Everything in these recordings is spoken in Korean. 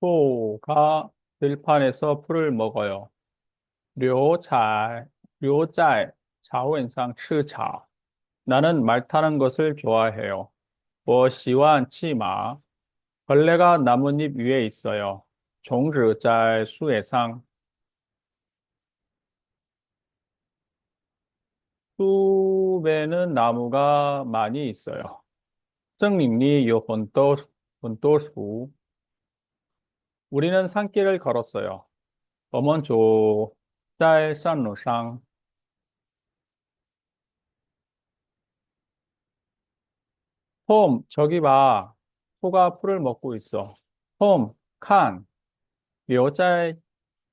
소가 들판에서 풀을 먹어요. 刘在 료짤 자오엔상 치草 나는 말 타는 것을 좋아해요. 我喜欢骑马 벌레가 나뭇잎 위에 있어요. 虫子在树叶上 숲에는 나무가 많이 있어요. 森林里有很多很多树 우리는 산길을 걸었어요. 我们走在山路上 톰, 저기 봐. 소가 풀을 먹고 있어. 톰, 칸, 留在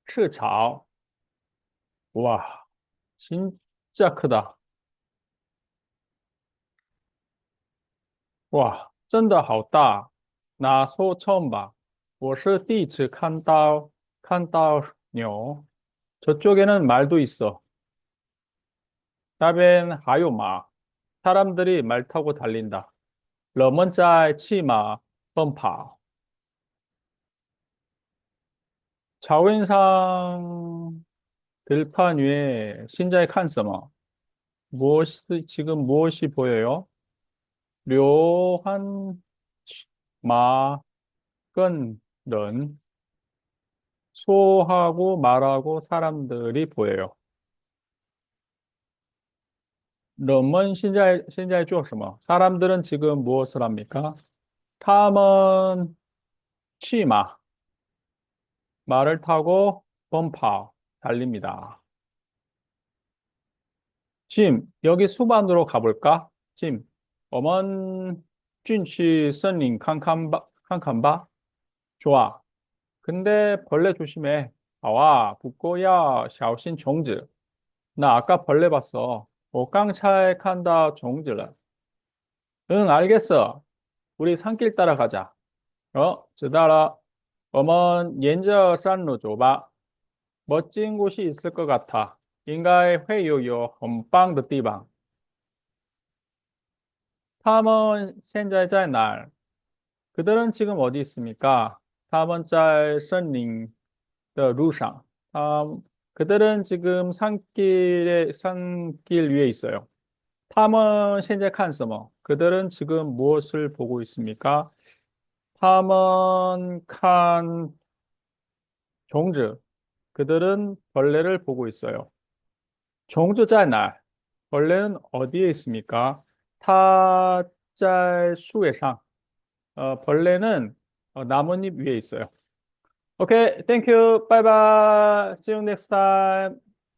吃草. 와, 진짜 크다. 와, 真的好大. 나 소 처음 봐. 我是第一次看到看到牛. 저쪽에는 말도 있어. 那边还有马. 사람들이 말 타고 달린다. 人们在骑马奔跑. 자wen상 들판 위에 신자의 칸스머. 무엇이, 지금 무엇이 보여요? 료한 마, 끈, 는 소하고 말하고 사람들이 보여요. 人们 现在 现在做什么? 사람들은 지금 무엇을 합니까? 他们 치마 말을 타고 범파 달립니다. 짐 여기 수반으로 가볼까? 짐 我们进去森林看看吧看看吧 좋아. 근데 벌레 조심해. 아와, 북고야, 샤오신 종즈. 나 아까 벌레 봤어. 옷강차에 칸다 종즈라. 응, 알겠어. 우리 산길 따라가자. 어, 저다라. 어먼 옌저 산로 줘봐. 멋진 곳이 있을 것 같아. 인가의 회요요 험빵 듣디방. 탐은 현자의 날. 그들은 지금 어디 있습니까? 他们在森林的路上. 아, 그들은 지금 산길에 산길 위에 있어요. 他们现在看什么? 그들은 지금 무엇을 보고 있습니까? 他们看 종즈. 그들은 벌레를 보고 있어요. 종즈 在哪? 벌레는 어디에 있습니까? 它在树叶上. 어, 벌레는 어, 나뭇잎 위에 있어요. Okay, thank you. Bye bye. See you next time.